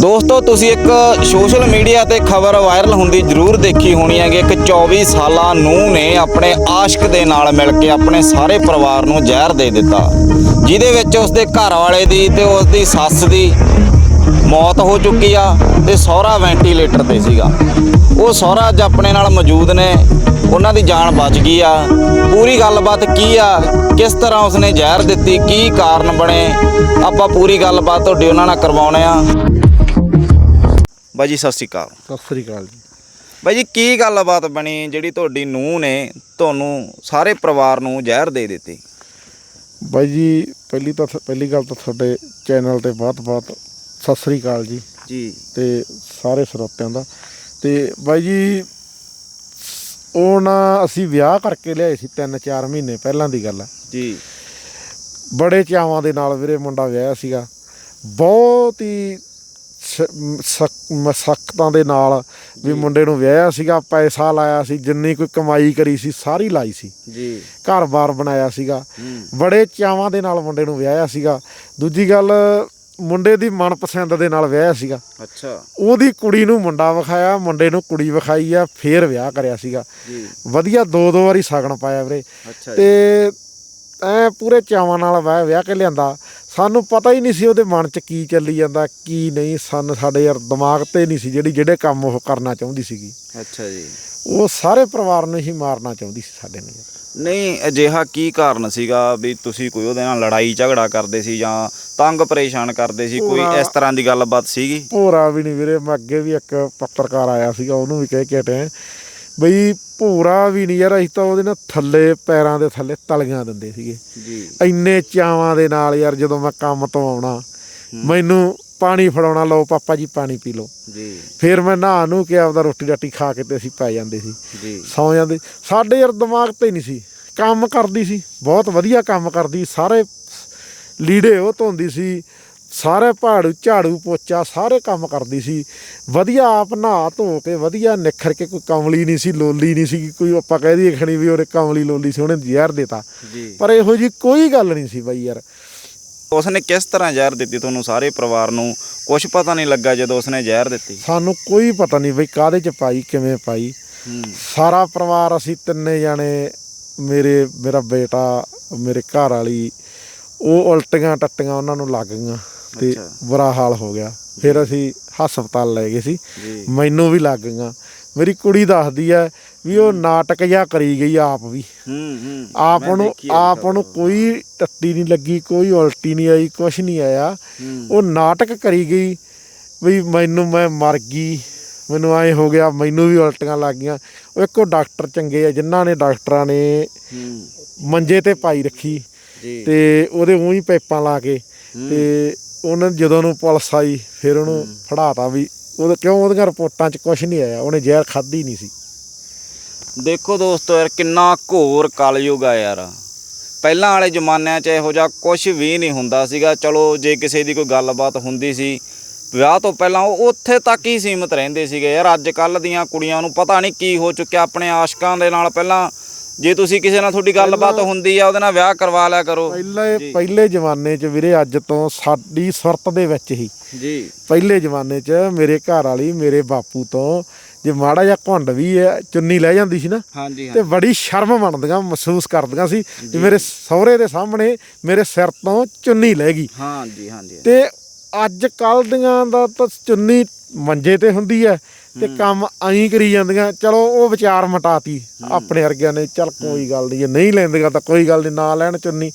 ਦੋਸਤੋ, ਤੁਸੀਂ ਇੱਕ ਸੋਸ਼ਲ ਮੀਡੀਆ ਤੇ ਖਬਰ ਵਾਇਰਲ ਹੁੰਦੀ ਜ਼ਰੂਰ ਦੇਖੀ ਹੋਣੀ ਹੈ ਕਿ ਇੱਕ 24 ਸਾਲਾ ਨੂੰ ਨੇ ਆਪਣੇ ਆਸ਼ਕ ਦੇ ਨਾਲ ਮਿਲ ਕੇ ਆਪਣੇ ਸਾਰੇ ਪਰਿਵਾਰ ਨੂੰ ਜ਼ਹਿਰ ਦੇ ਦਿੱਤਾ। ਜਿਹਦੇ ਵਿੱਚ ਉਸਦੇ ਘਰ ਵਾਲੇ ਦੀ ਤੇ ਉਸਦੀ ਸੱਸ ਦੀ ਮੌਤ ਹੋ ਚੁੱਕੀ ਆ ਤੇ ਸਹੁਰਾ ਵੈਂਟੀਲੇਟਰ ਤੇ ਸੀਗਾ। ਉਹ ਸਹੁਰਾ ਅੱਜ ਆਪਣੇ ਨਾਲ ਮੌਜੂਦ ਨੇ। ਉਹਨਾਂ ਦੀ ਜਾਨ ਬਚ ਗਈ ਆ। ਪੂਰੀ ਗੱਲਬਾਤ ਕੀ ਆ? ਕਿਸ ਤਰ੍ਹਾਂ ਉਸਨੇ ਜ਼ਹਿਰ ਦਿੱਤੀ? ਕੀ ਕਾਰਨ ਬਣੇ? ਆਪਾਂ ਪੂਰੀ ਗੱਲਬਾਤ ਤੁਹਾਡੀ ਉਹਨਾਂ ਨਾਲ ਕਰਵਾਉਣੇ ਆ। ਬਾਈ ਜੀ ਸਤਿ ਸ਼੍ਰੀ ਅਕਾਲ। ਸਤਿ ਸ੍ਰੀ ਅਕਾਲ ਜੀ। ਬਾਈ ਜੀ ਕੀ ਗੱਲਬਾਤ ਬਣੀ ਜਿਹੜੀ ਤੁਹਾਡੀ ਨੂੰਹ ਨੇ ਤੁਹਾਨੂੰ ਸਾਰੇ ਪਰਿਵਾਰ ਨੂੰ ਜ਼ਹਿਰ ਦੇ ਦਿੱਤੀ? ਬਾਈ ਜੀ ਪਹਿਲੀ ਤਾਂ ਪਹਿਲੀ ਗੱਲ ਤਾਂ ਤੁਹਾਡੇ ਚੈਨਲ ਤੇ ਬਹੁਤ-ਬਹੁਤ ਸਤਿ ਸ੍ਰੀ ਅਕਾਲ ਜੀ। ਜੀ। ਤੇ ਸਾਰੇ ਸਰੋਤਿਆਂ ਦਾ। ਤੇ ਬਾਈ ਜੀ ਉਹ ਨਾ ਅਸੀਂ ਵਿਆਹ ਕਰਕੇ ਲਿਆਏ ਸੀ 3-4 ਮਹੀਨੇ ਪਹਿਲਾਂ ਦੀ ਗੱਲ ਹੈ ਜੀ। ਬੜੇ ਚਾਵਾਂ ਦੇ ਨਾਲ ਵੀਰੇ ਮੁੰਡਾ ਵਿਆਹਿਆ ਸੀਗਾ। ਬਹੁਤ ਹੀ ਮਸਕਤਾਂ ਦੇ ਨਾਲ ਵੀ ਮੁੰਡੇ ਨੂੰ ਵਿਆਹਿਆ ਸੀਗਾ ਪੈਸਾ ਲਾਇਆ ਸੀ ਜਿੰਨੀ ਕੋਈ ਕਮਾਈ ਕਰੀ ਸੀ ਸਾਰੀ ਲਾਈ ਸੀ। ਜੀ। ਘਰ-ਬਾਰ ਬਣਾਇਆ ਸੀਗਾ। ਬੜੇ ਚਾਵਾਂ ਦੇ ਨਾਲ ਮੁੰਡੇ ਨੂੰ ਵਿਆਹਿਆ ਸੀਗਾ। ਦੂਜੀ ਗੱਲ ਮੁੰਡੇ ਦੀ ਮਨਪਸੰਦ ਦੇ ਨਾਲ ਵਿਆਹਿਆ ਸੀਗਾ। ਅੱਛਾ। ਉਹਦੀ ਕੁੜੀ ਨੂੰ ਮੁੰਡਾ ਵਿਖਾਇਆ ਮੁੰਡੇ ਨੂੰ ਕੁੜੀ ਵਿਖਾਈ ਆ ਫੇਰ ਵਿਆਹ ਕਰਿਆ ਸੀਗਾ। ਜੀ। ਵਧੀਆ ਦੋ ਦੋ ਵਾਰੀ ਸਾਗਣ ਪਾਇਆ ਵੀਰੇ। ਤੇ ਐ ਪੂਰੇ ਚਾਵਾਂ ਨਾਲ ਵਿਆਹ ਵਿਆਹ ਕੇ ਲਿਆਂਦਾ। ਸਾਨੂੰ ਪਤਾ ਹੀ ਨਹੀਂ ਸੀ ਉਹਦੇ ਮਨ 'ਚ ਕੀ ਚੱਲੀ ਜਾਂਦਾ ਕੀ ਨਹੀਂ। ਸਨ ਸਾਡੇ ਯਾਰ ਦਿਮਾਗ ਤੇ ਨਹੀਂ ਸੀ ਜਿਹੜੀ ਜਿਹੜੇ ਕੰਮ ਉਹ ਕਰਨਾ ਚਾਹੁੰਦੀ ਸੀਗੀ। ਅੱਛਾ ਜੀ। ਉਹ ਸਾਰੇ ਪਰਿਵਾਰ ਨੂੰ ਹੀ ਮਾਰਨਾ ਚਾਹੁੰਦੀ ਸੀ ਸਾਡੇ ਨੂੰ ਨਹੀਂ ਅਜਿਹਾ ਕੀ ਕਾਰਨ ਸੀਗਾ ਵੀ ਤੁਸੀਂ ਕੋਈ ਉਹਦੇ ਨਾਲ ਲੜਾਈ ਝਗੜਾ ਕਰਦੇ ਸੀ ਜਾਂ ਤੰਗ ਪਰੇਸ਼ਾਨ ਕਰਦੇ ਸੀ? ਕੋਈ ਇਸ ਤਰ੍ਹਾਂ ਦੀ ਗੱਲਬਾਤ ਸੀਗੀ? ਭੋਰਾ ਵੀ ਨਹੀਂ ਵੀਰੇ ਮੈਂ ਅੱਗੇ ਵੀ ਇੱਕ ਪੱਤਰਕਾਰ ਆਇਆ ਸੀਗਾ ਉਹਨੂੰ ਵੀ ਕਹਿ ਕੇ ਹਟਿਆ। ਬਈ ਭੋਰਾ ਵੀ ਨਹੀਂ ਯਾਰ ਅਸੀਂ ਤਾਂ ਉਹਦੇ ਨਾਲ ਥੱਲੇ ਪੈਰਾਂ ਦੇ ਥੱਲੇ ਤਲੀਆਂ ਦਿੰਦੇ ਸੀਗੇ। ਜੀ। ਇੰਨੇ ਚਾਵਾਂ ਦੇ ਨਾਲ ਯਾਰ ਜਦੋਂ ਮੈਂ ਕੰਮ ਤੋਂ ਆਉਣਾ ਮੈਨੂੰ ਪਾਣੀ ਫੜਾਉਣਾ ਲਓ ਪਾਪਾ ਜੀ ਪਾਣੀ ਪੀ ਲਓ। ਜੀ। ਫਿਰ ਮੈਂ ਨਹਾ ਨੂੰ ਕੇ ਆਪਦਾ ਰੋਟੀ ਰਾਟੀ ਖਾ ਕੇ ਤੇ ਅਸੀਂ ਪੈ ਜਾਂਦੇ ਸੀ। ਜੀ। ਸੌ ਜਾਂਦੇ। ਸਾਡੇ ਯਾਰ ਦਿਮਾਗ ਤੇ ਨਹੀਂ ਸੀ। ਕੰਮ ਕਰਦੀ ਸੀ। ਬਹੁਤ ਵਧੀਆ ਕੰਮ ਕਰਦੀ। ਸਾਰੇ ਲੀੜੇ ਉਹ ਧੋਂਦੀ ਸੀ। ਸਾਰੇ ਪਹਾੜੂ ਝਾੜੂ ਪੋਚਾ ਸਾਰੇ ਕੰਮ ਕਰਦੀ ਸੀ। ਵਧੀਆ ਆਪ ਨਹਾ ਧੋ ਕੇ ਵਧੀਆ ਨਿਖਰ ਕੇ ਕੋਈ ਕਮਲੀ ਨਹੀਂ ਸੀ ਲੋਲੀ ਨਹੀਂ ਸੀ। ਕੋਈ ਆਪਾਂ ਕਹਿ ਦਈਏ ਖਣੀ ਵੀ ਉਹਨੇ ਕਮਲੀ ਲੋਲੀ ਸੀ ਉਹਨੇ ਜ਼ਹਿਰ ਦੇਤਾ। ਪਰ ਇਹੋ ਜੀ ਕੋਈ ਗੱਲ ਨਹੀਂ ਸੀ ਬਾਈ ਯਾਰ। ਉਸਨੇ ਕਿਸ ਤਰ੍ਹਾਂ ਜ਼ਹਿਰ ਦਿੱਤੀ ਤੁਹਾਨੂੰ ਸਾਰੇ ਪਰਿਵਾਰ ਨੂੰ? ਕੁਝ ਪਤਾ ਨਹੀਂ ਲੱਗਾ ਜਦੋਂ ਉਸਨੇ ਜ਼ਹਿਰ ਦਿੱਤੀ। ਸਾਨੂੰ ਕੋਈ ਪਤਾ ਨਹੀਂ ਬਈ ਕਾਹਦੇ ਚ ਪਾਈ ਕਿਵੇਂ ਪਾਈ। ਸਾਰਾ ਪਰਿਵਾਰ ਅਸੀਂ ਤਿੰਨੇ ਜਾਣੇ ਮੇਰੇ ਮੇਰਾ ਬੇਟਾ ਮੇਰੇ ਘਰ ਵਾਲੀ ਉਹ ਉਲਟੀਆਂ ਟੱਟੀਆਂ ਉਹਨਾਂ ਨੂੰ ਲੱਗ ਗਈਆਂ। ਤੇ। ਬੁਰਾ ਹਾਲ ਹੋ ਗਿਆ। ਫਿਰ ਅਸੀਂ ਹਸਪਤਾਲ ਲੈ ਗਏ ਸੀ। ਜੀ। ਮੈਨੂੰ ਵੀ ਲੱਗ ਗਈਆਂ। ਮੇਰੀ ਕੁੜੀ ਦੱਸਦੀ ਹੈ ਵੀ ਉਹ ਨਾਟਕ ਜਿਹਾ ਕਰੀ ਗਈ ਆਪ ਵੀ। ਹੂੰ ਹੂੰ। ਆਪ ਨੂੰ ਆਪ। ਨੂੰ ਕੋਈ ਟੱਟੀ ਨਹੀਂ ਲੱਗੀ ਕੋਈ ਉਲਟੀ ਨਹੀਂ ਆਈ ਕੁਛ ਨਹੀਂ ਆਇਆ। ਉਹ ਨਾਟਕ ਕਰੀ ਗਈ ਵੀ ਮੈਨੂੰ ਮੈਂ ਮਰ ਗਈ। ਮੈਨੂੰ ਐ ਹੋ ਗਿਆ ਮੈਨੂੰ ਵੀ ਉਲਟੀਆਂ ਲੱਗ ਗਈਆਂ। ਉਹ ਇੱਕੋ ਡਾਕਟਰ ਚੰਗੇ ਆ ਜਿਨ੍ਹਾਂ ਨੇ ਡਾਕਟਰਾਂ ਨੇ ਮੰਜੇ ਤੇ ਪਾਈ ਰੱਖੀ ਜੀ। ਤੇ ਉਹਦੇ ਉਹੀ ਪੈਪਾਂ ਲਾ ਕੇ। ਤੇ ਉਹਨਾਂ ਜਦੋਂ ਨੂੰ ਪੁਲਿਸ ਆਈ ਫਿਰ ਉਹਨੂੰ ਫੜਾਤਾ ਵੀ ਉਹਦੇ ਕਿਉਂ ਉਹਦੀਆਂ ਰਿਪੋਰਟਾਂ 'ਚ ਕੁਝ ਨਹੀਂ ਆਇਆ ਉਹਨੇ ਜ਼ਹਿਰ ਖਾਧੀ ਨਹੀਂ ਸੀ। ਦੇਖੋ ਦੋਸਤੋ ਯਾਰ ਕਿੰਨਾ ਘੋਰ ਕਲਯੁਗ ਆ ਯਾਰ। ਪਹਿਲਾਂ ਵਾਲੇ ਜ਼ਮਾਨਿਆਂ 'ਚ ਇਹੋ ਜਿਹਾ ਕੁਝ ਵੀ ਨਹੀਂ ਹੁੰਦਾ ਸੀਗਾ। ਚਲੋ ਜੇ ਕਿਸੇ ਦੀ ਕੋਈ ਗੱਲਬਾਤ ਹੁੰਦੀ ਸੀ ਵਿਆਹ ਤੋਂ ਪਹਿਲਾਂ ਉਹ ਉੱਥੇ ਤੱਕ ਹੀ ਸੀਮਤ ਰਹਿੰਦੇ ਸੀਗੇ। ਯਾਰ ਅੱਜ ਕੱਲ ਦੀਆਂ ਕੁੜੀਆਂ ਨੂੰ ਪਤਾ ਨਹੀਂ ਕੀ ਹੋ ਚੁੱਕਿਆ ਆਪਣੇ ਆਸ਼ਕਾਂ ਦੇ ਨਾਲ ਪਹਿਲਾਂ ਜੇ ਤੁਸੀਂ ਕਿਸੇ ਨਾਲ ਤੁਹਾਡੀ ਗੱਲਬਾਤ ਹੁੰਦੀ ਆ ਉਹਦੇ ਨਾਲ ਵਿਆਹ ਕਰਵਾ ਲਿਆ ਕਰੋ। ਪਹਿਲੇ। ਪਹਿਲੇ ਜ਼ਮਾਨੇ 'ਚ ਵੀਰੇ ਅੱਜ ਤੋਂ ਸਾਡੀ ਸੁਰਤ ਦੇ ਵਿੱਚ ਹੀ। ਜੀ। ਪਹਿਲੇ ਜ਼ਮਾਨੇ 'ਚ ਮੇਰੇ ਘਰ ਵਾਲੀ ਮੇਰੇ ਬਾਪੂ ਤੋਂ ਜੇ ਮਾੜਾ ਜਿਹਾ ਘੁੰਡ ਵੀ ਹੈ ਚੁੰਨੀ ਲੈ ਜਾਂਦੀ ਸੀ ਨਾ ਹਾਂਜੀ ਤੇ ਬੜੀ ਸ਼ਰਮ ਮੰਨਦੀਆਂ ਮਹਿਸੂਸ ਕਰਦੀਆਂ ਸੀ ਕਿ ਮੇਰੇ ਸਹੁਰੇ ਦੇ ਸਾਹਮਣੇ ਮੇਰੇ ਸਿਰ ਤੋਂ ਚੁੰਨੀ ਲੈ ਗਈ। ਹਾਂਜੀ ਹਾਂਜੀ ਤੇ ਅੱਜ ਕੱਲ ਦੀਆਂ ਦਾ ਤਾਂ ਚੁੰਨੀ ਮੰਜੇ ਤੇ ਹੁੰਦੀ ਹੈ ਤੇ ਕੰਮ ਐਂ ਕਰੀ ਜਾਂਦੀਆਂ। ਚਲੋ ਉਹ ਵਿਚਾਰ ਮਟਾਤੀ ਆਪਣੇ ਵਰਗਿਆਂ ਨੇ ਚਲ ਕੋਈ ਗੱਲ ਨਹੀਂ ਜੇ ਨਹੀਂ ਲੈਂਦੀਆਂ ਤਾਂ ਕੋਈ ਗੱਲ ਨਹੀਂ ਨਾ ਲੈਣ ਚੁੰਨੀ।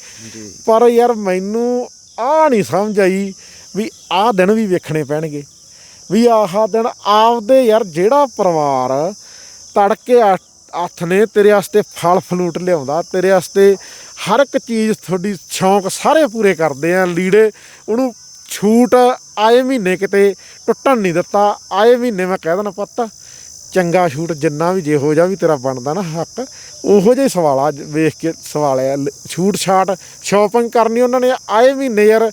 ਪਰ ਯਾਰ ਮੈਨੂੰ ਆ ਨਹੀਂ ਸਮਝ ਆਈ ਵੀ ਆਹ ਦਿਨ ਵੀ ਵੇਖਣੇ ਪੈਣਗੇ। ਵੀ ਆਹ ਦਿਨ ਆਪਦੇ ਯਾਰ ਜਿਹੜਾ ਪਰਿਵਾਰ ਤੜਕੇ ਹੱਥ ਨੇ ਤੇਰੇ ਵਾਸਤੇ ਫਲ ਫਲੂਟ ਲਿਆਉਂਦਾ ਤੇਰੇ ਵਾਸਤੇ ਹਰ ਇੱਕ ਚੀਜ਼ ਤੁਹਾਡੀ ਸ਼ੌਂਕ ਸਾਰੇ ਪੂਰੇ ਕਰਦੇ ਆ ਲੀੜੇ ਉਹਨੂੰ ਛੂਟ ਆਏ ਮਹੀਨੇ ਕਿਤੇ ਟੁੱਟਣ ਨਹੀਂ ਦਿੱਤਾ ਆਏ ਮਹੀਨੇ ਮੈਂ ਕਹਿ ਦੇਣਾ ਪੁੱਤ ਚੰਗਾ ਸ਼ੂਟ ਜਿੰਨਾ ਵੀ ਜਿਹੋ ਜਿਹਾ ਵੀ ਤੇਰਾ ਬਣਦਾ ਨਾ ਹੱਕ ਉਹੋ ਜਿਹਾ ਹੀ ਸਵਾਲਾ ਵੇਖ ਕੇ ਸਵਾਲਿਆ ਛੂਟ ਛਾਟ ਸ਼ਾਪਿੰਗ ਕਰਨੀ ਉਹਨਾਂ ਨੇ ਆਏ ਮਹੀਨੇ ਯਾਰ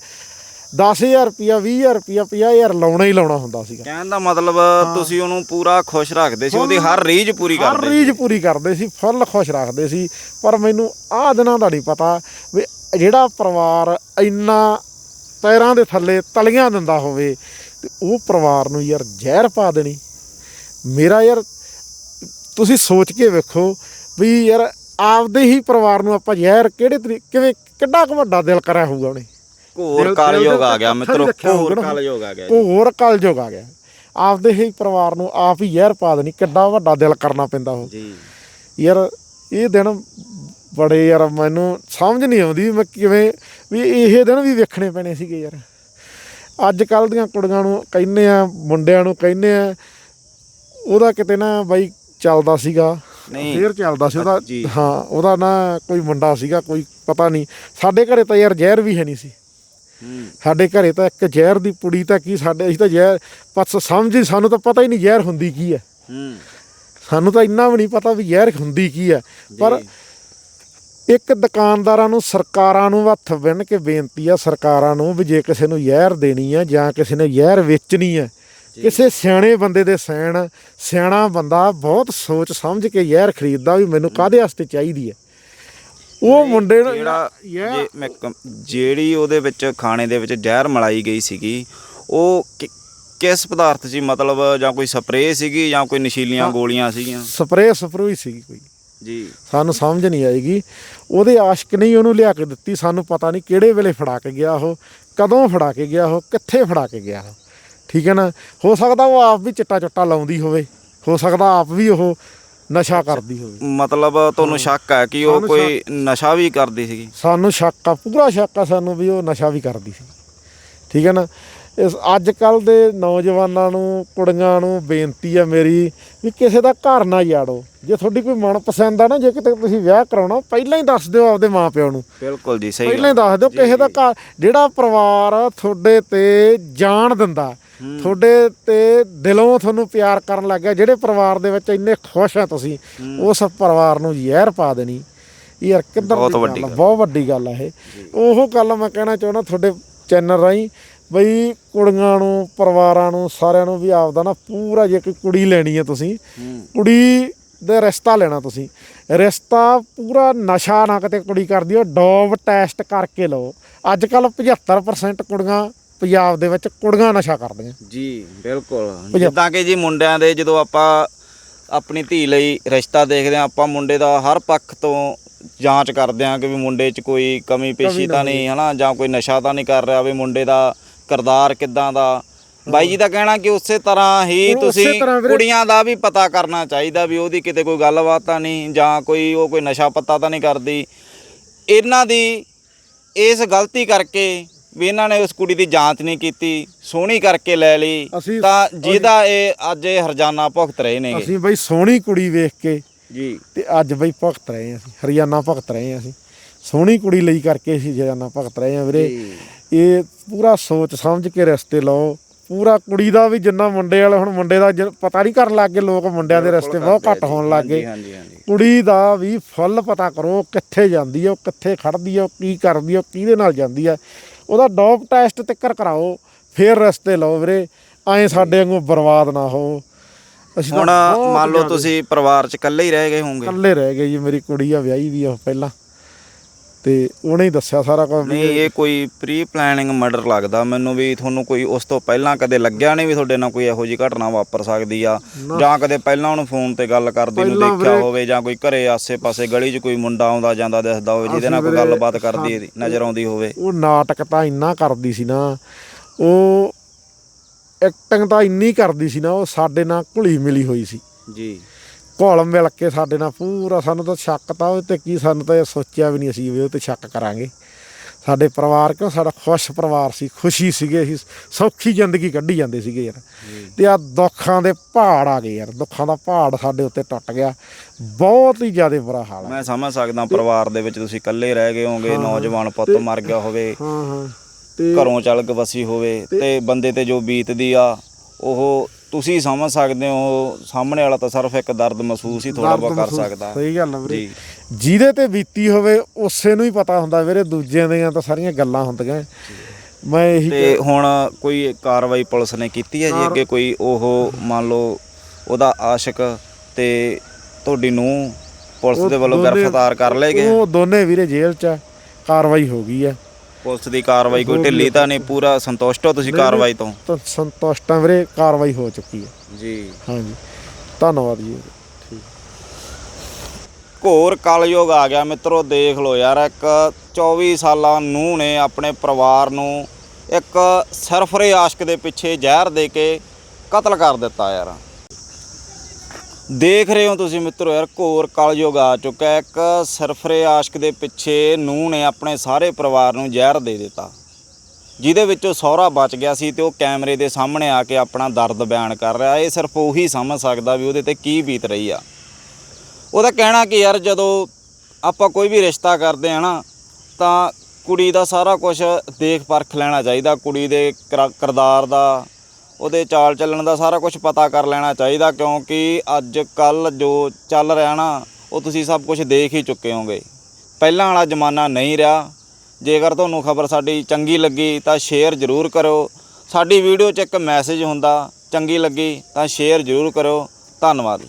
10000 ਰੁਪਿਆ 20000 ਰੁਪਿਆ 50000 ਲਾਉਣਾ ਹੀ ਲਾਉਣਾ ਹੁੰਦਾ ਸੀਗਾ। ਕਹਿਣ ਦਾ ਮਤਲਬ ਤੁਸੀਂ ਉਹਨੂੰ ਪੂਰਾ ਖੁਸ਼ ਰੱਖਦੇ ਸੀ ਉਹਦੀ ਹਰ ਰੀਝ ਪੂਰੀ ਹਰ ਕਰਦੇ ਰੀਝ ਪੂਰੀ ਕਰਦੇ ਸੀ ਫੁੱਲ ਖੁਸ਼ ਰੱਖਦੇ ਸੀ ਪਰ ਮੈਨੂੰ ਆਹ ਦਿਨਾਂ ਦਾ ਨਹੀਂ ਪਤਾ ਵੀ ਜਿਹੜਾ ਪਰਿਵਾਰ ਇੰਨਾ ਪੈਰਾਂ ਦੇ ਥੱਲੇ ਤਲੀਆਂ ਦਿੰਦਾ ਹੋਵੇ ਤੇ ਉਹ ਪਰਿਵਾਰ ਨੂੰ ਯਾਰ ਜ਼ਹਿਰ ਪਾ ਦੇਣੀ। ਮੇਰਾ ਯਾਰ ਤੁਸੀਂ ਸੋਚ ਕੇ ਵੇਖੋ ਵੀ ਯਾਰ ਆਪਦੇ ਹੀ ਪਰਿਵਾਰ ਨੂੰ ਆਪਾਂ ਜ਼ਹਿਰ ਕਿਹੜੇ ਤਰੀਕੇ ਕਿਵੇਂ ਕਿੱਡਾ ਕੁ ਵੱਡਾ ਦਿਲ ਕਰਿਆ ਹੋਊਗਾ ਉਹਨੇ। ਘੋਰ ਕਲਯੁਗ ਆ ਗਿਆ ਮਿੱਤਰੋ ਘੋਰ। ਕਲਯੁਗ ਆ ਗਿਆ ਹੋਰ ਕਲਯੁਗ ਆ ਗਿਆ। ਆਪਦੇ ਹੀ ਪਰਿਵਾਰ ਨੂੰ ਆਪ ਹੀ ਜ਼ਹਿਰ ਪਾ ਦੇਣੀ ਕਿੱਡਾ ਵੱਡਾ ਦਿਲ ਕਰਨਾ ਪੈਂਦਾ ਉਹ। ਜੀ। ਯਾਰ ਇਹ ਦਿਨ ਬੜੇ ਯਾਰ ਮੈਨੂੰ ਸਮਝ ਨਹੀਂ ਆਉਂਦੀ ਵੀ ਮੈਂ ਕਿਵੇਂ ਵੀ ਇਹ ਦਿਨ ਵੀ ਵੇਖਣੇ ਪੈਣੇ ਸੀਗੇ ਯਾਰ। ਅੱਜ ਕੱਲ ਦੀਆਂ ਕੁੜੀਆਂ ਨੂੰ ਕਹਿੰਦੇ ਆ ਮੁੰਡਿਆਂ ਨੂੰ ਕਹਿੰਦੇ ਆ ਉਹਦਾ ਕਿਤੇ ਨਾ ਬਾਈ ਚੱਲਦਾ ਸੀਗਾ। ਨਹੀਂ। ਫੇਰ ਚੱਲਦਾ ਸੀ ਉਹਦਾ। ਹਾਂ ਉਹਦਾ ਨਾ ਕੋਈ ਮੁੰਡਾ ਸੀਗਾ ਕੋਈ ਪਤਾ ਨਹੀਂ। ਸਾਡੇ ਘਰੇ ਤਾਂ ਯਾਰ ਜ਼ਹਿਰ ਵੀ ਹੈ ਨਹੀਂ ਸੀ। ਸਾਡੇ ਘਰੇ ਤਾਂ ਇੱਕ ਜ਼ਹਿਰ ਦੀ ਪੁੜੀ ਤਾਂ ਕੀ ਸਾਡੇ ਅਸੀਂ ਤਾਂ ਜ਼ਹਿਰ ਪਸ ਸਮਝ ਹੀ ਸਾਨੂੰ ਤਾਂ ਪਤਾ ਹੀ ਨਹੀਂ ਜ਼ਹਿਰ ਹੁੰਦੀ ਕੀ ਹੈ। ਹੂੰ। ਸਾਨੂੰ ਤਾਂ ਇੰਨਾ ਵੀ ਨਹੀਂ ਪਤਾ ਵੀ ਜ਼ਹਿਰ ਹੁੰਦੀ ਕੀ ਹੈ। ਪਰ। ਇੱਕ ਦੁਕਾਨਦਾਰਾਂ ਨੂੰ ਸਰਕਾਰਾਂ ਨੂੰ ਹੱਥ ਬੰਨ ਕੇ ਬੇਨਤੀ ਆ ਸਰਕਾਰਾਂ ਨੂੰ ਵੀ ਜੇ ਕਿਸੇ ਨੂੰ ਜ਼ਹਿਰ ਦੇਣੀ ਆ ਜਾਂ ਕਿਸੇ ਨੇ ਜ਼ਹਿਰ ਵੇਚਣੀ ਆ ਕਿਸੇ ਸਿਆਣੇ ਬੰਦੇ ਦੇ ਸੈਣ ਸਿਆਣਾ ਬੰਦਾ ਬਹੁਤ ਸੋਚ ਸਮਝ ਕੇ ਜ਼ਹਿਰ ਖਰੀਦਦਾ ਵੀ ਮੈਨੂੰ ਕਾਹਦੇ ਵਾਸਤੇ ਚਾਹੀਦੀ ਹੈ ਉਹ ਮੁੰਡੇ ਨੂੰ ਜਿਹੜਾ ਜਿਹੜੀ ਉਹਦੇ ਵਿੱਚ ਖਾਣੇ ਦੇ ਵਿੱਚ ਜ਼ਹਿਰ ਮਲਾਈ ਗਈ ਸੀਗੀ ਉਹ ਕਿਸ ਪਦਾਰਥ ਸੀ? ਮਤਲਬ ਜਾਂ ਕੋਈ ਸਪਰੇਅ ਸੀਗੀ ਜਾਂ ਕੋਈ ਨਸ਼ੀਲੀਆਂ ਗੋਲੀਆਂ ਸੀਗੀਆਂ? ਸਪਰੇਅ ਸਪਰੂ ਹੀ ਸੀ ਕੋਈ। ਜੀ। ਸਾਨੂੰ ਸਮਝ ਨਹੀਂ ਆਏਗੀ। ਉਹਦੇ ਆਸ਼ਕ ਨੇ ਉਹਨੂੰ ਲਿਆ ਕੇ ਦਿੱਤੀ। ਸਾਨੂੰ ਪਤਾ ਨਹੀਂ ਕਿਹੜੇ ਵੇਲੇ ਫੜਾ ਕੇ ਗਿਆ ਉਹ ਕਦੋਂ ਫੜਾ ਕੇ ਗਿਆ ਉਹ ਕਿੱਥੇ ਫੜਾ ਕੇ ਗਿਆ ਉਹ। ਠੀਕ ਹੈ ਨਾ? ਹੋ ਸਕਦਾ ਉਹ ਆਪ ਵੀ ਚਿੱਟਾ ਚੁੱਟਾ ਲਾਉਂਦੀ ਹੋਵੇ। ਹੋ ਸਕਦਾ ਆਪ ਵੀ ਉਹ ਨਸ਼ਾ ਕਰਦੀ ਹੋਵੇ। ਮਤਲਬ ਤੁਹਾਨੂੰ ਸ਼ੱਕ ਹੈ ਕਿ ਉਹ ਕੋਈ ਨਸ਼ਾ ਵੀ ਕਰਦੀ ਸੀਗੀ? ਸਾਨੂੰ ਸ਼ੱਕ ਆ ਪੂਰਾ ਸ਼ੱਕ ਆ ਸਾਨੂੰ ਵੀ ਉਹ ਨਸ਼ਾ ਵੀ ਕਰਦੀ ਸੀ। ਠੀਕ ਹੈ ਨਾ? ਇਸ ਅੱਜ ਕੱਲ ਦੇ ਨੌਜਵਾਨਾਂ ਨੂੰ ਕੁੜੀਆਂ ਨੂੰ ਬੇਨਤੀ ਆ ਮੇਰੀ ਵੀ ਕਿਸੇ ਦਾ ਘਰ ਨਾ ਯਾੜੋ। ਜੇ ਤੁਹਾਡੀ ਕੋਈ ਮਨਪਸੰਦ ਆ ਨਾ ਜੇ ਕਿਤੇ ਤੁਸੀਂ ਵਿਆਹ ਕਰਾਉਣਾ ਪਹਿਲਾਂ ਹੀ ਦੱਸ ਦਿਓ ਆਪਦੇ ਮਾਪਿਓ ਨੂੰ। ਬਿਲਕੁਲ ਜੀ ਸਹੀ ਪਹਿਲਾਂ ਹੀ। ਦੱਸ ਦਿਓ ਕਿਸੇ ਦਾ ਘਰ ਜਿਹੜਾ ਪਰਿਵਾਰ ਤੁਹਾਡੇ ਤੇ ਜਾਨ ਦਿੰਦਾ ਤੁਹਾਡੇ ਤੇ ਦਿਲੋਂ ਤੁਹਾਨੂੰ ਪਿਆਰ ਕਰਨ ਲੱਗ ਗਿਆ ਜਿਹੜੇ ਪਰਿਵਾਰ ਦੇ ਵਿੱਚ ਇੰਨੇ ਖੁਸ਼ ਆ ਤੁਸੀਂ ਉਸ ਪਰਿਵਾਰ ਨੂੰ ਜ਼ਹਿਰ ਪਾ ਦੇਣੀ। ਯਾਰ ਕਿੱਧਰ ਬਹੁਤ ਵੱਡੀ ਗੱਲ। ਬਹੁਤ ਵੱਡੀ ਗੱਲ ਆ ਇਹ। ਉਹ ਗੱਲ ਮੈਂ ਕਹਿਣਾ ਚਾਹੁੰਦਾ ਤੁਹਾਡੇ ਚੈਨਲ ਰਾਹੀਂ ਬਈ ਕੁੜੀਆਂ ਨੂੰ ਪਰਿਵਾਰਾਂ ਨੂੰ ਸਾਰਿਆਂ ਨੂੰ ਵੀ ਆਪਦਾ ਨਾ ਪੂਰਾ ਜੇ ਕੋਈ ਕੁੜੀ ਲੈਣੀ ਹੈ ਤੁਸੀਂ ਕੁੜੀ ਦਾ ਰਿਸ਼ਤਾ ਲੈਣਾ ਤੁਸੀਂ। ਰਿਸ਼ਤਾ ਪੂਰਾ ਨਸ਼ਾ ਨਾ ਕਿਤੇ ਕੁੜੀ ਕਰਦੀ ਉਹ ਡੋਪ ਟੈਸਟ ਕਰਕੇ ਲਓ। ਅੱਜ ਕੱਲ 75% ਕੁੜੀਆਂ ਪੰਜਾਬ ਦੇ ਵਿੱਚ ਕੁੜੀਆਂ ਨਸ਼ਾ ਕਰਦੀਆਂ। ਜੀ ਬਿਲਕੁਲ। ਜਿੱਦਾਂ ਕਿ ਜੀ ਮੁੰਡਿਆਂ ਦੇ ਜਦੋਂ ਆਪਾਂ ਆਪਣੀ ਧੀ ਲਈ ਰਿਸ਼ਤਾ ਦੇਖਦੇ ਹਾਂ ਆਪਾਂ ਮੁੰਡੇ ਦਾ ਹਰ ਪੱਖ ਤੋਂ ਜਾਂਚ ਕਰਦੇ ਹਾਂ ਕਿ ਵੀ ਮੁੰਡੇ 'ਚ ਕੋਈ ਕਮੀ ਪੇਸ਼ੀ ਤਾਂ ਨਹੀਂ ਹਨਾ? ਜਾਂ ਕੋਈ ਨਸ਼ਾ ਤਾਂ ਨਹੀਂ ਕਰ ਰਿਹਾ ਵੀ ਮੁੰਡੇ ਦਾ ਕਿਰਦਾਰ ਕਿੱਦਾਂ ਦਾ? ਬਾਈ ਜੀ ਦਾ ਕਹਿਣਾ ਕਿ ਉਸੇ ਤਰ੍ਹਾਂ ਹੀ ਤੁਸੀਂ ਕੁੜੀਆਂ ਦਾ ਵੀ ਪਤਾ ਕਰਨਾ ਚਾਹੀਦਾ ਵੀ ਉਹਦੀ ਕਿਤੇ ਕੋਈ ਗੱਲਬਾਤ ਤਾਂ ਨਹੀਂ ਜਾਂ ਕੋਈ ਉਹ ਕੋਈ ਨਸ਼ਾ ਪੱਤਾ ਤਾਂ ਨਹੀਂ ਕਰਦੀ। ਇਹਨਾਂ ਦੀ ਇਸ ਗਲਤੀ ਕਰਕੇ ਵੀ ਇਹਨਾਂ ਨੇ ਉਸ ਕੁੜੀ ਦੀ ਜਾਂਚ ਨਹੀਂ ਕੀਤੀ ਸੋਹਣੀ ਕਰਕੇ ਲੈ ਲਈ ਤਾਂ ਜਿਹਦਾ ਇਹ ਅੱਜ ਇਹ ਹਰਜਾਨਾ ਭੁਗਤ ਰਹੇ ਨੇਗੇ। ਅਸੀਂ ਬਈ ਸੋਹਣੀ ਕੁੜੀ ਵੇਖ ਕੇ ਜੀ। ਤੇ ਅੱਜ ਬਈ ਭੁਗਤ ਰਹੇ ਅਸੀਂ ਹਰਿਆਣਾ ਭੁਗਤ ਰਹੇ ਅਸੀਂ। ਸੋਹਣੀ ਕੁੜੀ ਲਈ ਕਰਕੇ ਅਸੀਂ ਹਰਿਆਣਾ ਭੁਗਤ ਰਹੇ ਹਾਂ ਵੀਰੇ। ਇਹ ਪੂਰਾ ਸੋਚ ਸਮਝ ਕੇ ਰਸਤੇ ਲਓ। ਪੂਰਾ ਕੁੜੀ ਦਾ ਵੀ ਜਿੰਨਾ ਮੁੰਡੇ ਵਾਲੇ ਹੁਣ ਮੁੰਡੇ ਦਾ ਪਤਾ ਨਹੀਂ ਕਰਨ ਲੱਗ ਗਏ ਲੋਕ ਮੁੰਡਿਆਂ ਦੇ ਰਸਤੇ ਬਹੁਤ ਘੱਟ ਹੋਣ ਲੱਗ ਗਏ। ਕੁੜੀ ਦਾ ਵੀ ਫੁੱਲ ਪਤਾ ਕਰੋ ਕਿੱਥੇ ਜਾਂਦੀ ਹੈ ਉਹ ਕਿੱਥੇ ਖੜਦੀ ਹੈ ਉਹ ਕੀ ਕਰਦੀ ਹੈ ਉਹ ਕਿਹਦੇ ਨਾਲ ਜਾਂਦੀ ਹੈ ਉਹਦਾ ਡੋਪ ਟੈਸਟ ਤਿੱਕਰ ਕਰਾਓ ਫੇਰ ਰਸਤੇ ਲਓ ਵੀਰੇ। ਐਂ ਸਾਡੇ ਵਾਂਗੂ ਬਰਬਾਦ ਨਾ ਹੋ। ਅਸੀਂ ਹੁਣ ਮੰਨ ਲਓ ਤੁਸੀਂ ਪਰਿਵਾਰ 'ਚ ਇਕੱਲੇ ਹੀ ਰਹਿ ਗਏ ਹੋਵੋਗੇ। ਇਕੱਲੇ ਰਹਿ ਗਏ ਜੀ ਮੇਰੀ ਕੁੜੀ ਆ ਵਿਆਹੀ ਵੀ ਆ ਪਹਿਲਾਂ। ਤੇ ਉਹਨੇ ਹੀ ਦੱਸਿਆ ਸਾਰਾ ਕੁਝ ਵੀ ਨਹੀਂ ਇਹ ਕੋਈ ਪ੍ਰੀ ਪਲੈਨਿੰਗ ਮਰਡਰ ਲੱਗਦਾ। ਮੈਨੂੰ ਵੀ ਤੁਹਾਨੂੰ ਕੋਈ ਉਸ ਤੋਂ ਪਹਿਲਾਂ ਕਦੇ ਲੱਗਿਆ ਨਹੀਂ ਵੀ ਤੁਹਾਡੇ ਨਾਲ ਕੋਈ ਇਹੋ ਜਿਹੀ ਘਟਨਾ ਵਾਪਰ ਸਕਦੀ ਆ। ਜਾਂ ਕਦੇ ਪਹਿਲਾਂ ਉਹਨੂੰ ਫੋਨ ਤੇ ਗੱਲ ਕਰਦੇ ਨੂੰ ਪਹਿਲਾਂ ਦੇਖਿਆ ਵੀਰੇ- ਹੋਵੇ ਜਾਂ ਕੋਈ ਘਰੇ ਆਸੇ-ਪਾਸੇ ਗਲੀ 'ਚ ਕੋਈ ਮੁੰਡਾ ਆਉਂਦਾ ਜਾਂਦਾ ਦਿਖਦਾ ਹੋਵੇ ਜਿਹਦੇ ਨਾਲ ਕੋਈ ਅਸੀਂ ਵੀਰੇ ਗੱਲਬਾਤ ਕਰਦੀ ਨਜ਼ਰ ਆਉਂਦੀ ਹੋਵੇ। ਉਹ ਨਾਟਕ ਤਾਂ ਇੰਨਾ ਕਰਦੀ ਸੀ ਨਾ ਉਹ ਐਕਟਿੰਗ ਤਾਂ ਇੰਨੀ ਕਰਦੀ ਸੀ ਨਾ ਉਹ ਸਾਡੇ ਨਾਲ ਘੁਲੀ ਮਿਲੀ ਹੋਈ ਸੀ। ਜੀ। ਘੁਲ ਮਿਲ ਕੇ ਸਾਡੇ ਨਾਲ ਪੂਰਾ ਸਾਨੂੰ ਤਾਂ ਸ਼ੱਕ ਤਾਂ ਉਹ ਤੇ ਕੀ ਸਾਨੂੰ ਤਾਂ ਇਹ ਸੋਚਿਆ ਵੀ ਨਹੀਂ ਅਸੀਂ ਵੀ ਉਹ ਤੇ ਸ਼ੱਕ ਕਰਾਂਗੇ। ਸਾਡੇ ਪਰਿਵਾਰ ਕਿਉਂ? ਸਾਡਾ ਖੁਸ਼ ਪਰਿਵਾਰ ਸੀ ਖੁਸ਼ੀ ਸੀਗੇ ਅਸੀਂ ਸੌਖੀ ਜ਼ਿੰਦਗੀ ਕੱਢੀ ਜਾਂਦੇ ਸੀਗੇ ਯਾਰ। ਤੇ ਆ ਦੁੱਖਾਂ ਦੇ ਪਹਾੜ ਆ ਗਏ ਯਾਰ ਦੁੱਖਾਂ ਦਾ ਪਹਾੜ ਸਾਡੇ ਉੱਤੇ ਟੁੱਟ ਗਿਆ। ਬਹੁਤ ਹੀ ਜ਼ਿਆਦਾ ਬੁਰਾ ਹਾਲ ਹੈ ਮੈਂ ਸਮਝ ਸਕਦਾ ਪਰਿਵਾਰ ਦੇ ਵਿੱਚ ਤੁਸੀਂ ਇਕੱਲੇ ਰਹਿ ਗਏ ਹੋਵੋਗੇ ਨੌਜਵਾਨ ਪੁੱਤ ਮਰ ਗਿਆ ਹੋਵੇ ਹਾਂ ਹਾਂ। ਤੇ ਘਰੋਂ ਚੱਲ ਕੇ ਵਸੀ ਹੋਵੇ ਤੇ ਬੰਦੇ ਤੇ ਜੋ ਬੀਤਦੀ ਆ ਉਹ ਤੁਸੀਂ ਸਮਝ ਸਕਦੇ ਹੋ ਸਾਹਮਣੇ ਵਾਲਾ ਤਾਂ ਸਿਰਫ ਇੱਕ ਦਰਦ ਮਹਿਸੂਸ ਹੀ ਥੋੜਾ ਬਹੁਤ ਕਰ ਸਕਦਾ। ਸਹੀ ਗੱਲ ਹੈ ਵੀਰੇ। ਜਿਹਦੇ ਤੇ ਬੀਤੀ ਹੋਵੇ ਉਸੇ ਨੂੰ ਹੀ ਪਤਾ ਹੁੰਦਾ ਵੀਰੇ ਦੂਜਿਆਂ ਦੀਆਂ ਤਾਂ ਸਾਰੀਆਂ ਗੱਲਾਂ ਹੁੰਦੀਆਂ। ਮੈਂ ਇਹੀ ਤੇ ਹੁਣ ਕੋਈ ਕਾਰਵਾਈ ਪੁਲਿਸ ਨੇ ਕੀਤੀ ਹੈ ਜੀ? ਅੱਗੇ ਕੋਈ ਉਹ ਮੰਨ ਲਓ ਉਹਦਾ ਆਸ਼ਿਕ ਤੇ ਤੁਹਾਡੀ ਨੂੰ ਪੁਲਿਸ ਦੇ ਵੱਲੋਂ ਗ੍ਰਿਫਤਾਰ ਕਰ ਲਏ ਗਏ? ਉਹ ਦੋਨੇ ਵੀਰੇ ਜੇਲ੍ਹ 'ਚ ਕਾਰਵਾਈ ਹੋ ਗਈ ਆ। ਪੁਲਿਸ ਦੀ ਕਾਰਵਾਈ ਕੋਈ ਢਿੱਲੀ ਤਾਂ ਨਹੀਂ ਪੂਰਾ ਸੰਤੁਸ਼ਟ ਹੋ ਤੁਸੀਂ। ਕਾਰਵਾਈ ਤੋਂ? ਤਾਂ ਸੰਤੁਸ਼ਟ ਵੀਰੇ ਕਾਰਵਾਈ ਹੋ ਚੁੱਕੀ ਹੈ। ਜੀ। ਹਾਂਜੀ। ਧੰਨਵਾਦ ਜੀ। ਘੋਰ ਕਲਯੁਗ ਆ ਗਿਆ ਮਿੱਤਰੋ ਦੇਖ ਲਓ ਯਾਰ ਇੱਕ 24 ਸਾਲਾਂ ਨੂੰ ਨੇ ਆਪਣੇ ਪਰਿਵਾਰ ਨੂੰ ਇੱਕ ਸਰਫਰੇ ਆਸ਼ਕ ਦੇ ਪਿੱਛੇ ਜ਼ਹਿਰ ਦੇ ਕੇ ਕਤਲ ਕਰ ਦਿੱਤਾ ਯਾਰ। ਦੇਖ ਰਹੇ ਹੋ ਤੁਸੀਂ ਮਿੱਤਰੋ ਯਾਰ, ਘੋਰ ਕਲਯੁਗ ਆ ਚੁੱਕਾ ਹੈ। ਇੱਕ ਸਰਫਰੇ ਆਸ਼ਕ ਦੇ ਪਿੱਛੇ ਨੂੰਹ ਨੇ ਆਪਣੇ ਸਾਰੇ ਪਰਿਵਾਰ ਨੂੰ ਜ਼ਹਿਰ ਦੇ ਦਿੱਤਾ। ਜਿਹਦੇ ਵਿੱਚੋਂ ਸਹੁਰਾ ਬਚ ਗਿਆ ਸੀ ਤੇ ਉਹ ਕੈਮਰੇ ਦੇ ਸਾਹਮਣੇ ਆ ਕੇ ਆਪਣਾ ਦਰਦ ਬਿਆਨ ਕਰ ਰਿਹਾ। ਇਹ ਸਿਰਫ ਉਹੀ ਸਮਝ ਸਕਦਾ ਵੀ ਉਹਦੇ ਤੇ ਕੀ ਬੀਤ ਰਹੀ ਆ। ਉਹਦਾ ਕਹਿਣਾ ਕਿ ਯਾਰ, ਜਦੋਂ ਆਪਾਂ ਕੋਈ ਵੀ ਰਿਸ਼ਤਾ ਕਰਦੇ ਆ ਨਾ, ਤਾਂ ਕੁੜੀ ਦਾ ਸਾਰਾ ਕੁਝ ਦੇਖ ਪਰਖ ਲੈਣਾ ਚਾਹੀਦਾ। ਕੁੜੀ ਦੇ ਕਿਰਾ- ਕਿਰਦਾਰ ਦਾ ਉਹਦੇ ਚਾਲ ਚੱਲਣ ਦਾ ਸਾਰਾ ਕੁਝ ਪਤਾ ਕਰ ਲੈਣਾ ਚਾਹੀਦਾ, ਕਿਉਂਕਿ ਅੱਜ ਕੱਲ ਜੋ ਚੱਲ ਰਿਹਾ ਨਾ, ਉਹ ਤੁਸੀਂ ਸਭ ਕੁਝ ਦੇਖ ਹੀ ਚੁੱਕੇ ਹੋਗੇ ਪਹਿਲਾਂ ਵਾਲਾ ਜ਼ਮਾਨਾ ਨਹੀਂ ਰਿਹਾ। ਜੇਕਰ ਤੁਹਾਨੂੰ ਖਬਰ ਸਾਡੀ ਚੰਗੀ ਲੱਗੀ, ਤਾਂ ਸ਼ੇਅਰ ਜ਼ਰੂਰ ਕਰੋ ਸਾਡੀ ਵੀਡੀਓ 'ਚ ਇੱਕ ਮੈਸੇਜ ਹੁੰਦਾ, ਚੰਗੀ ਲੱਗੀ, ਤਾਂ ਸ਼ੇਅਰ ਜ਼ਰੂਰ ਕਰੋ ਧੰਨਵਾਦ।